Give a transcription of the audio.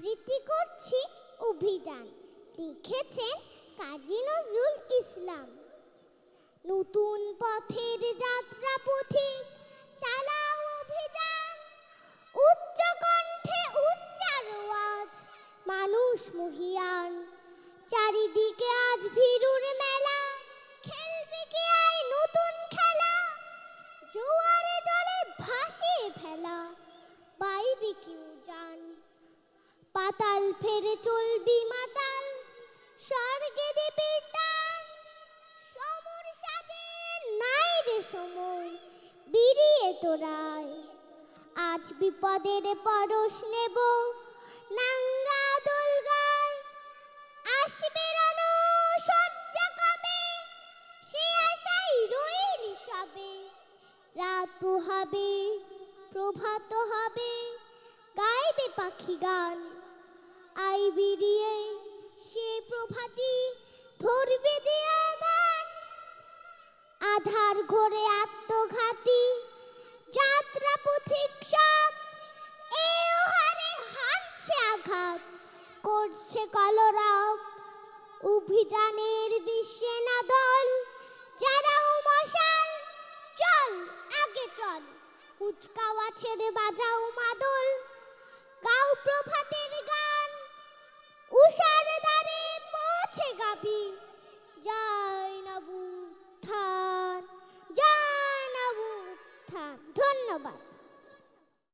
আবৃত্তি করছি অভিযান। লিখেছেন কাজী নজরুল ইসলাম। নতুন পথের যাত্রা পথিক চালাও অভিযান। উচ্চ কণ্ঠে উচ্চার আওয়াজ, মানুষ মহিয়ান। চারিদিকে আজ ভিড়ুর মেলা, খেলবে কি আয় নতুন খেলা? জোয়ারে জলে ভাসিয়ে ফেলা পাইবি কেউ জান পাতাল ফেরে চলবি মাতাল। স্বর্গে দেবে টান সমর সাজে নাই রে সময়, বিরিয়ে তোরায়। আজ বিপদের পরশ নেব, নাঙ্গা দোলগায়। আসবে রানো সজ্জা কবে, সে আশাই রইলি সবে। রাত পোহাবে প্রভাত হবে, গাইবে পাখি গান। আই বিরিয়ে সে প্রভাতী ধরবে যে আধার। ঘরে আত্মঘাতী, যাত্রা পথিক সব এ হারে হানছে আঘাত। করছে কলরব, অভিযানের বিশেনা দল, যারা মশাল, চল, আগে চল। কুচকাওয়া ছেড়ে বাজাও মাদল, গাও চাপি যাই না ধন্যবাদ।